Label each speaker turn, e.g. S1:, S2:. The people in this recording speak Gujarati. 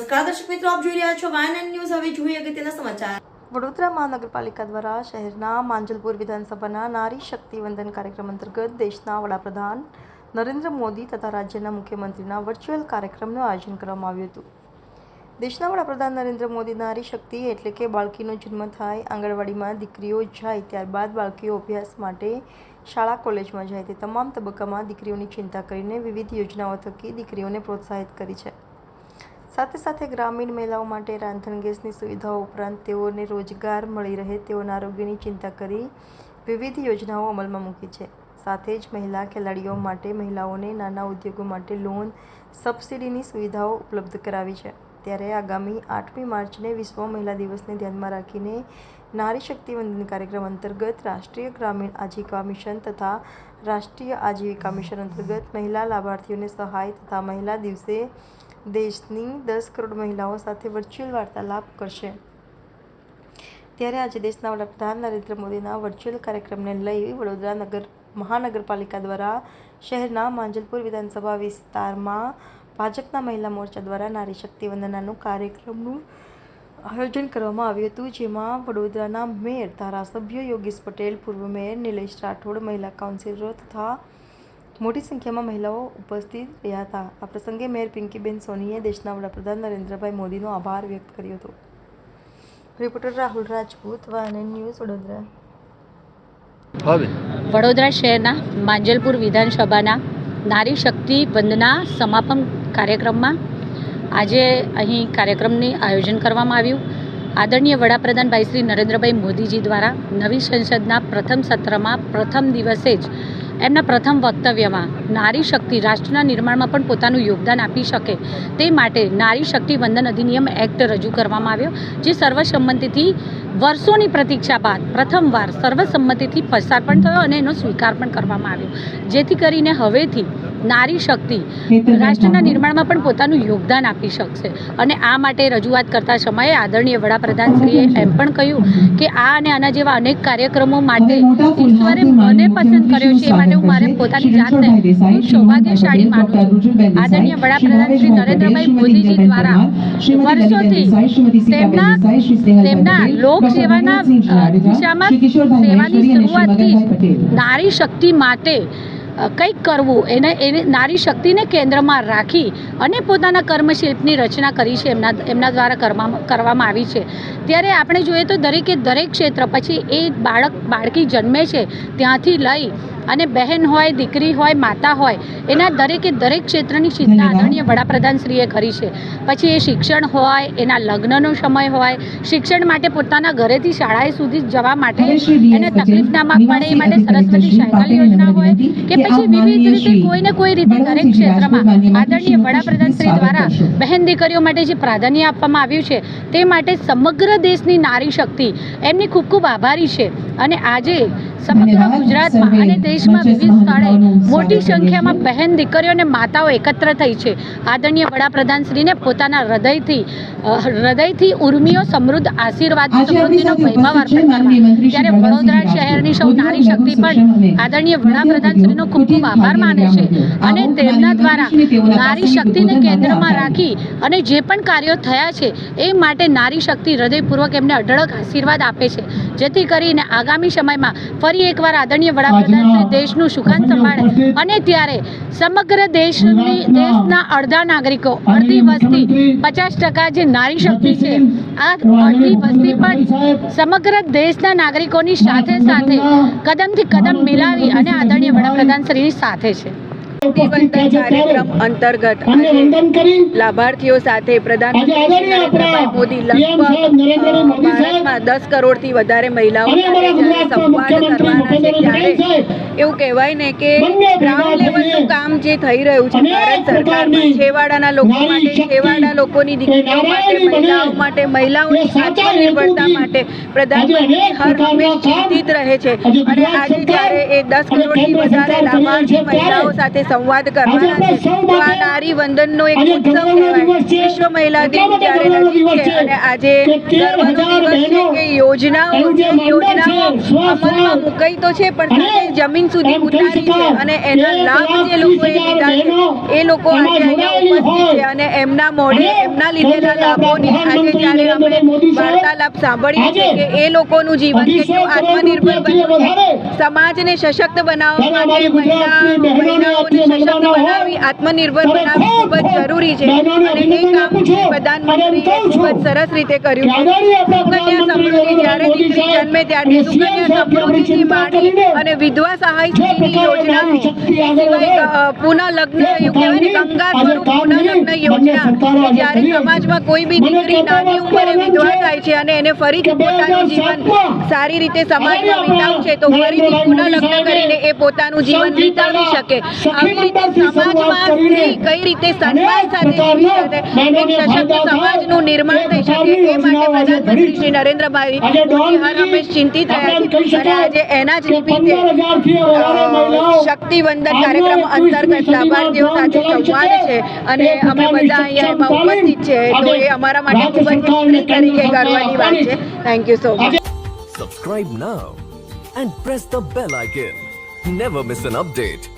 S1: નમસ્કાર, દર્શક મિત્રો, આપ જોઈ રહ્યા છો વાયન ન્યૂઝ. હવે જોઈએ અગત્યના સમાચાર.
S2: વડોદરા મહાનગરપાલિકા દ્વારા શહેરના માંજલપુર વિધાનસભાના નારી શક્તિ વંદન કાર્યક્રમ અંતર્ગત દેશના વડાપ્રધાન નરેન્દ્ર મોદી તથા રાજ્યના મુખ્યમંત્રીના વર્ચ્યુઅલ કાર્યક્રમનું આયોજન કરવામાં આવ્યું હતું. દેશના વડાપ્રધાન નરેન્દ્ર મોદી નારી શક્તિ એટલે કે બાળકીનો જન્મ થાય, આંગણવાડીમાં દીકરીઓ જાય ત્યારબાદ બાળકીઓ અભ્યાસ માટે શાળા, કોલેજમાં જાય તે તમામ તબક્કામાં દીકરીઓની ચિંતા કરીને વિવિધ યોજનાઓ થકી દીકરીઓને પ્રોત્સાહિત કરી છે. સાથે સાથે ગ્રામીણ મહિલાઓ માટે રાંધણ ગેસની સુવિધાઓ ઉપરાંત તેઓને રોજગાર મળી રહે તેઓના આરોગ્યની ચિંતા કરી વિવિધ યોજનાઓ અમલમાં મૂકી છે. સાથે જ મહિલા ખેલાડીઓ માટે મહિલાઓને નાના ઉદ્યોગો માટે લોન, સબસિડીની સુવિધાઓ ઉપલબ્ધ કરાવી છે. ત્યારે આગામી આઠમી માર્ચને વિશ્વ મહિલા દિવસને ધ્યાનમાં રાખીને નારી શક્તિ વંદન કાર્યક્રમ અંતર્ગત રાષ્ટ્રીય ગ્રામીણ આજીવિકા મિશન તથા રાષ્ટ્રીય આજીવિકા મિશન અંતર્ગત મહિલા લાભાર્થીઓને સહાય તથા મહિલા દિવસે દેશની દસ કરોડ મહિલાઓ સાથે વર્ચ્યુઅલ વાર્તાલાપ કરશે. ત્યારે આજે દેશના વડાપ્રધાન નરેન્દ્ર મોદીના વર્ચ્યુઅલ કાર્યક્રમને લઈ વડોદરા નગર, મહાનગરપાલિકા દ્વારા શહેરના માંજલપુર વિધાનસભા વિસ્તારમાં ભાજપના મહિલા મોરચા દ્વારા નારી શક્તિ વંદનાનું કાર્યક્રમનું આયોજન કરવામાં આવ્યું હતું જેમાં વડોદરાના મેયર ધારાસભ્ય યોગેશ પટેલ પૂર્વ મેયર નિલેશ રાઠોડ મહિલા કાઉન્સિલરો તથા મોટી સંખ્યામાં મહિલાઓ ઉપસ્થિત રહ્યા હતા. આ પ્રસંગે મેયર પિંકીબેન સોનીએ દેશના વડાપ્રધાન નરેન્દ્રભાઈ મોદીનો આભાર વ્યક્ત કર્યો હતો. રિપોર્ટર રાહુલ રાજપૂત વાયન ન્યૂઝ વડોદરા.
S3: વડોદરા શહેરના માંજલપુર વિધાનસભાના નારી શક્તિ વંદના સમાપન કાર્યક્રમમાં. આજે અહીં કાર્યક્રમની આયોજન કરવામાં આવ્યું. આદરણીય વડાપ્રધાન ભાઈ શ્રી નરેન્દ્રભાઈ મોદીજી દ્વારા નવી સંસદના પ્રથમ સત્રમાં પ્રથમ દિવસે જ એમના પ્રથમ વક્તવ્યમાં નારી શક્તિ રાષ્ટ્રના નિર્માણમાં પણ પોતાનું યોગદાન આપી શકે તે માટે નારી શક્તિ વંદન અધિનિયમ એક્ટ રજૂ કરવામાં આવ્યો, જે સર્વસંમતિથી વર્ષોની પ્રતીક્ષા બાદ પ્રથમવાર સર્વસંમતિથી પસાર પણ થયો અને એનો સ્વીકાર પણ કરવામાં આવ્યો. જેથી કરીને હવેથી નારી શક્તિ રાષ્ટ્રના નિર્માણમાં પણ પોતાનું યોગદાન આપી શકશે. અને આ માટે રજૂઆત કરતા સમયે આદરણીય વડાપ્રધાનશ્રીએ એમ પણ કહ્યું કે આ અને આના જેવા અનેક કાર્યક્રમો માટે ઈશ્વરે મને પસંદ કર્યો છે એ માટે હું મારે પોતાની જાતને હું સૌભાગ્યશાળી માનું છું. આદરણીય વડાપ્રધાન શ્રી નરેન્દ્રભાઈ મોદીજી દ્વારા વર્ષોથી તેમના તેમના લોક સેવાના દિશામાં સેવાની શરૂઆતથી નારી શક્તિ માટે કંઈક કરવું એને એને નારી શક્તિને કેન્દ્રમાં રાખી અને પોતાના કર્મશિલ્પની રચના કરી છે એમના એમના દ્વારા કરવામાં કરવામાં આવી છે. ત્યારે આપણે જોઈએ તો દરેકે દરેક ક્ષેત્ર પછી એ બાળક બાળકી જન્મે છે ત્યાંથી લઈ અને બહેન હોય દીકરી હોય માતા હોય એના દરેકે દરેક ક્ષેત્રની ચિંતા આદરણીય વડાપ્રધાનશ્રીએ કરી છે. પછી એ શિક્ષણ હોય એના લગ્નનો સમય હોય શિક્ષણ માટે પોતાના ઘરેથી શાળાએ સુધી જવા માટે એને તકલીફ ના પડે એ માટે સરસ્વતી સાયકલ યોજના હોય કે પછી વિવિધ રીતે કોઈને કોઈ રીતે દરેક ક્ષેત્રમાં આદરણીય વડાપ્રધાનશ્રી દ્વારા બહેન દીકરીઓ માટે જે પ્રાધાન્ય આપવામાં આવ્યું છે તે માટે સમગ્ર દેશની નારી શક્તિ. એમની ખૂબ ખૂબ આભારી છે. અને આજે સમગ્ર ગુજરાતમાં અને દેશમાં વિવિધ સ્થળે મોટી સંખ્યામાં બહેન દીકરીઓ અને માતાઓ એકત્ર થઈ છે. આદરણીય વડાપ્રધાનશ્રીને પોતાના હૃદયથી હૃદયથી ઉર્મિઓ સમૃદ્ધ આશીર્વાદ સમૃદ્ધિનો વૈભવ અર્પણ કરવા ત્યારે વડોદરા શહેરની સૌ નારી શક્તિ પણ આદરણીય વડાપ્રધાનશ્રીનો ખૂબ ખૂબ આભાર માને છે. અને તેમના દ્વારા નારી શક્તિને કેન્દ્રમાં રાખી અને જે પણ કાર્યો થયા છે એ માટે નારી શક્તિ હૃદયપૂર્વક એમને અઢળક આશીર્વાદ આપે છે. જેથી કરીને આગામી સમયમાં ફરી એકવાર આદરણીય વડાપ્રધાન શ્રી દેશનું સુખાન સંભાળે અને ત્યારે સમગ્ર દેશની દેશના અડધા નાગરિકો અડધી વસ્તી પચાસ ટકા જે નારી શક્તિ છે આ અડધી વસ્તી પણ સમગ્ર દેશના નાગરિકોની સાથે સાથે કદમથી કદમ મિલાવી અને આદરણીય વડાપ્રધાન શ્રીની સાથે છે.
S4: વંદન કાર્યક્રમ અંતર્ગત લાભાર્થીઓ સાથે પ્રધાનમંત્રી નરેન્દ્રભાઈ મોદી લગભગ ભારતમાં દસ કરોડથી વધારે મહિલાઓ સંવાદ કરવાના છે ત્યારે એવું કહેવાય ને કે ગ્રાઉન્ડ લેવલનું કામ જે થઈ રહ્યું છે ભારત સરકારમાં છેવાડાના લોકો માટે છેવાડા લોકોની દીકરીઓ માટે મહિલાઓ માટે મહિલાઓની આત્મનિર્ભરતા માટે પ્રધાનમંત્રી હર હંમેશ ચિંતિત રહે છે. અને આજે જ્યારે એ દસ કરોડથી વધારે લાભાર્થી મહિલાઓ સાથે સંવાદ કરવાના છે. તો આ નારી વંદનનો એક ઉત્સવ કહેવાય વિશ્વ મહિલા દિન જ્યારે નજીક છે અને આજે ગર્વનો દિવસ છે કે યોજનાઓ જે યોજનાઓ અમલમાં મુકાઈ તો છે પણ સાથે જમીન સુધી ઉતારી છે અને એના લાભ જે લોકોએ લીધા છે એ લોકો આજે અહીંયા ઉપસ્થિત છે અને એમના મોઢે એમના લીધેલા લાભોની આજે જ્યારે અમે વાર્તાલાપ સાંભળીએ છીએ કે એ લોકોનું જીવન કેટલું આત્મનિર્ભર બન્યું છે. સમાજને સશક્ત બનાવવા માટે મહિલા મહિલાઓને સશક્ત બનાવી. આત્મનિર્ભર બનાવવી ખૂબ જ જરૂરી છે. અને એ કામ પ્રધાનમંત્રીએ ખૂબ જ સરસ રીતે કર્યું છે. સુકન્યા સમૃદ્ધિ જ્યારે દીકરી જન્મે ત્યારથી સુકન્યા સમૃદ્ધિથી માંડી અને વિધવા સહાય અ, પુનઃ લગ્ન કહેવાય ગંગા સ્વરૂપ પુનઃ લગ્ન યોજના. જ્યારે સમાજમાં કોઈ બી દીકરી નાની ઉંમરે વિધવા થાય છે અને એને ફરીથી પોતાનું જીવન સારી રીતે સમાજમાં વિતાવવું છે તો ફરીથી પુનઃ લગ્ન કરીને એ પોતાનું જીવન વિતાવી શકે. આવી રીતે સમાજમાં સ્ત્રી કઈ રીતે સન્માન સાથે જીવી શકે? એક સશક્ત સમાજનું નિર્માણ થઈ શકે એ માટે પ્રધાનમંત્રી શ્રી નરેન્દ્રભાઈ હર હંમેશ ચિંતિત રહ્યા છે અને આજે એના જ નિમિત્તે અ, શક્તિવંદન કાર્યક્રમ અંતર્ગત લાભાર્થીઓ સાથે સંવાદ છે અને અમે બધા અહીંયા એમાં ઉપસ્થિત છે. તો એ અમારા માટે ખૂબ જ તરીકે ગર્વની વાત છે. Thank you so much
S5: Subscribe now and press the bell icon never miss an update.